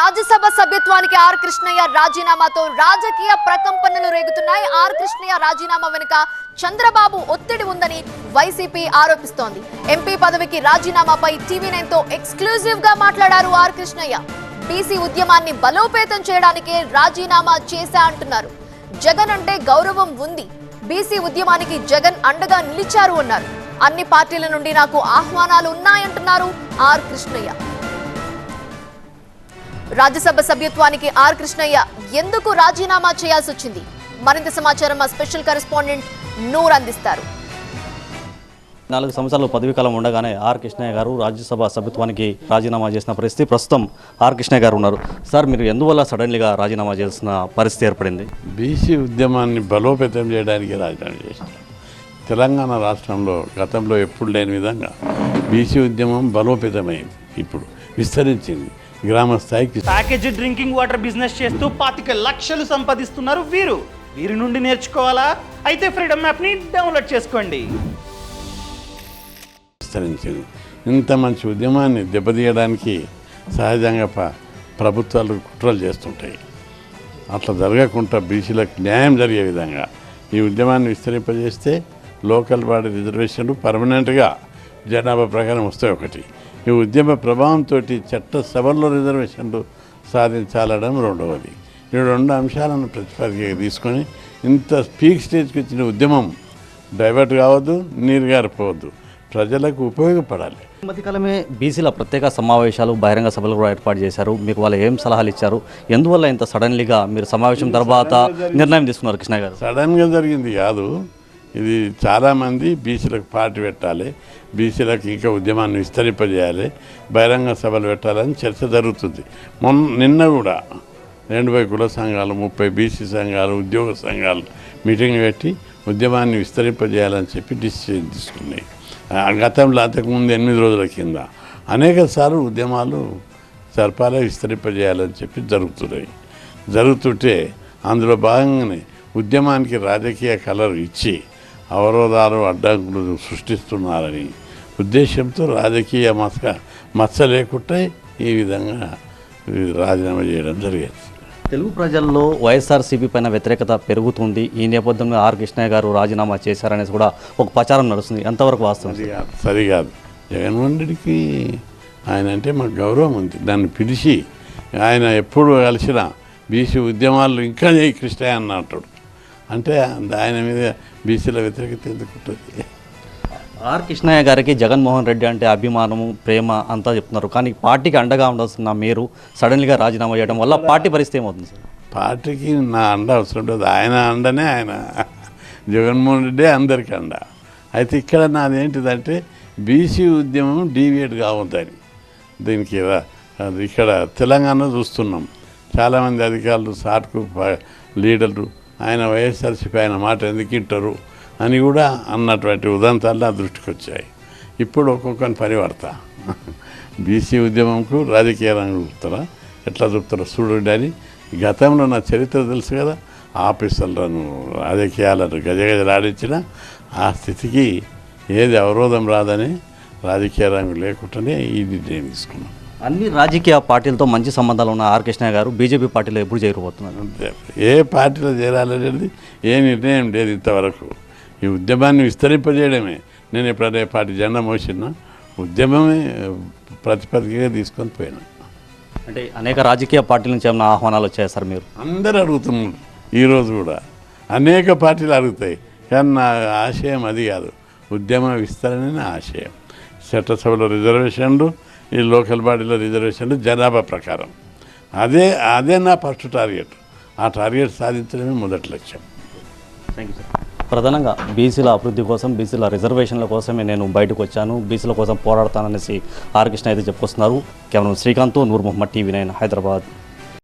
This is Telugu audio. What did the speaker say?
రాజ్యసభ సభ్యత్వానికి ఆర్ కృష్ణయ్య రాజీనామాతో రాజకీయ ప్రకంపనలు రేగుతున్నాయి. ఆర్ కృష్ణయ్య రాజీనామా వెనుక చంద్రబాబు ఒత్తిడి ఉందని వైసీపీ ఆరోపిస్తోంది. ఎంపీ పదవికి రాజీనామాపై టీవీ నైన్తో ఎక్స్క్లూజివ్గా మాట్లాడారు ఆర్ కృష్ణయ్య. బీసీ ఉద్యమాన్ని బలోపేతం చేయడానికే రాజీనామా చేశా అంటున్నారు. జగన్ అంటే గౌరవం ఉంది. బీసీ ఉద్యమానికి జగన్ అండగా నిలిచారు అన్నారు. అన్ని పార్టీల నుండి నాకు ఆహ్వానాలు ఉన్నాయంటున్నారు ఆర్ కృష్ణయ్య. రాజ్యసభ సభ్యత్వానికి ఆర్ కృష్ణయ్య ఎందుకు రాజీనామా చేయాల్సి వచ్చింది? మరింత సమాచారం మా స్పెషల్ కరెస్పాండెంట్ నూర్ అందిస్తారు. నాలుగు సంవత్సరాలు పదవీ కాలం ఉండగానే ఆర్ కృష్ణయ్య గారు రాజ్యసభ సభ్యత్వానికి రాజీనామా చేసిన పరిస్థితి. ప్రస్తుతం ఆర్ కృష్ణయ్య గారు ఉన్నారు. సార్ మీరు ఎందువల్ల సడన్లీగా రాజీనామా చేయాల్సిన పరిస్థితి ఏర్పడింది? బీసీ ఉద్యమాన్ని బలోపేతం చేయడానికి రాజధాని చేశారు. తెలంగాణ రాష్ట్రంలో గతంలో ఎప్పుడు లేని విధంగా బీసీ ఉద్యమం బలోపేతమైంది. ఇప్పుడు విస్తరించింది. గ్రామ స్థాయికి ప్యాకేజ్ డ్రింకింగ్ వాటర్ బిజినెస్ చేస్తూ పాతిక లక్షలు సంపాదిస్తున్నారు వీరు. వీరి నుండి నేర్చుకోవాలా? అయితే ఫ్రీడమ్ యాప్ని డౌన్లోడ్ చేసుకోండి. విస్తరించింది. ఇంత మంచి ఉద్యమాన్ని దెబ్బతీయడానికి సహజంగా ప- ప్రభుత్వాలు కుట్రలు చేస్తుంటాయి. అట్లా జరగకుండా బీసీలకు న్యాయం జరిగే విధంగా ఈ ఉద్యమాన్ని విస్తరింపజేస్తే లోకల్ బాడీ రిజర్వేషన్లు పర్మనెంట్గా జనాభా ప్రకారం వస్తాయి ఒకటి. ఈ ఉద్యమ ప్రభావంతో చట్ట సభల్లో రిజర్వేషన్లు సాధించాలడం రెండవది. ఈ రెండు అంశాలను ప్రతిపాదికగా తీసుకొని ఇంత పీక్ స్టేజ్కి వచ్చిన ఉద్యమం డైవర్ట్ కావద్దు నీరు గారిపోవద్దు ప్రజలకు ఉపయోగపడాలి. మధ్యకాలమే బీసీల ప్రత్యేక సమావేశాలు బహిరంగ సభలు కూడా ఏర్పాటు చేశారు. మీకు వాళ్ళు ఏం సలహాలు ఇచ్చారు? ఎందువల్ల ఇంత సడన్లీగా మీరు సమావేశం తర్వాత నిర్ణయం తీసుకున్నారు కృష్ణయ్య గారు? సడన్గా జరిగింది కాదు. ఇది చాలామంది బీసీలకు పార్టీ పెట్టాలి. బీసీలకు ఇంకా ఉద్యమాన్ని విస్తరింపజేయాలి. బహిరంగ సభలు పెట్టాలని చర్చ జరుగుతుంది. మొన్న నిన్న కూడా ఎనభై కుల సంఘాలు ముప్పై బీసీ సంఘాలు ఉద్యోగ సంఘాలు మీటింగ్ పెట్టి ఉద్యమాన్ని విస్తరింపజేయాలని చెప్పి డిసిషన్ తీసుకున్నాయి. ఆ గతంలో అంతకుముందు ఎనిమిది రోజుల కింద అనేక సార్లు ఉద్యమాలు సర్పాలే విస్తరింపజేయాలని చెప్పి జరుగుతున్నాయి. జరుగుతుంటే అందులో భాగంగానే ఉద్యమానికి రాజకీయ కలర్ ఇచ్చి అవరోధాలు అడ్డంకులు సృష్టిస్తున్నారని ఉద్దేశంతో రాజకీయ మసక మచ్చ లేకుండా ఈ విధంగా రాజీనామా చేయడం జరిగింది. తెలుగు ప్రజల్లో వైఎస్ఆర్సీపీ పైన వ్యతిరేకత పెరుగుతుంది. ఈ నేపథ్యంలో ఆర్ కృష్ణయ్య గారు రాజీనామా చేశారనేసి కూడా ఒక ప్రచారం నడుస్తుంది. ఎంతవరకు వాస్తవం? సార్? సరికాదు జగన్మోహన్ రెడ్డికి ఆయన అంటే మాకు గౌరవం ఉంది. దాన్ని పిలిచి ఆయన ఎప్పుడు కలిసినా బీసీ ఉద్యమాలు ఇంకా చేయి కృష్ణయ్య అన్న అంటాడు అంటే ఆయన మీద బీసీల వ్యతిరేకత ఎందుకు ఉంటుంది? ఆర్ కృష్ణయ్య గారికి జగన్మోహన్ రెడ్డి అంటే అభిమానము ప్రేమ అంతా చెప్తున్నారు. కానీ పార్టీకి అండగా ఉండాల్సిన మీరు సడన్గా రాజీనామా చేయడం వల్ల పార్టీ పరిస్థితి ఏమవుతుంది సార్? పార్టీకి నా అండ అవసరం లేదు ఆయన అండనే ఆయన. జగన్మోహన్ రెడ్డి అందరికీ అండ. అయితే ఇక్కడ నాది ఏంటిదంటే బీసీ ఉద్యమం డీవియేట్ కావద్దని. దీనికి అది ఇక్కడ తెలంగాణ చూస్తున్నాం. చాలామంది అధికారులు సాట్కు లీడర్లు. ఆయన వైఎస్ఆర్సీపీ ఆయన మాట ఎందుకు ఇంటారు అని కూడా అన్నటువంటి ఉదంతాలు నా దృష్టికి వచ్చాయి ఇప్పుడు ఒక్కొక్కని పరివర్త. బీసీ ఉద్యమంకు రాజకీయ రంగం చూపుతారా? ఎట్లా చూపుతారో చూడండి అని గతంలో నా చరిత్ర తెలుసు కదా. ఆఫీసర్లను రాజకీయాలను గజగజలాడించిన ఆ స్థితికి ఏది అవరోధం రాదని రాజకీయ రంగం లేకుండానే ఈ నిర్ణయం తీసుకున్నాం. అన్ని రాజకీయ పార్టీలతో మంచి సంబంధాలు ఉన్న ఆర్ కృష్ణయ్య గారు బీజేపీ పార్టీలో ఎప్పుడు చేరిపోతున్నారు ఏ పార్టీలో చేరాలనేది ఏ నిర్ణయం లేదు ఇంతవరకు. ఈ ఉద్యమాన్ని విస్తరింపజేయడమే. నేను ఎప్పుడైనా ఏ పార్టీ జెండా మోసినా ఉద్యమమే ప్రతిపదికగా తీసుకొని పోయినా. అంటే అనేక రాజకీయ పార్టీల నుంచి ఏమైనా ఆహ్వానాలు వచ్చాయి సార్ మీరు? అందరు అడుగుతున్నారు ఈరోజు కూడా. అనేక పార్టీలు అడుగుతాయి. కానీ నా ఆశయం అది కాదు. ఉద్యమ విస్తరణ నా ఆశయం. చట్టసభలో రిజర్వేషన్లు ఈ లోకల్ బాడీలో రిజర్వేషన్లు జనాభా ప్రకారం. అదే అదే నా ఫస్ట్ టార్గెట్. ఆ టార్గెట్ సాధించడమే మొదటి లక్ష్యం. Thank you sir. ప్రధానంగా బీసీల అభివృద్ధి కోసం బీసీల రిజర్వేషన్ల కోసమే నేను బయటకు వచ్చాను. బీసీల కోసం పోరాడతాననేసి ఆర్ కృష్ణ అయితే చెప్పుకొస్తున్నారు. కేవలం శ్రీకాంత్ నూర్ మొహమ్మద్ టీవీ నైన్ హైదరాబాద్.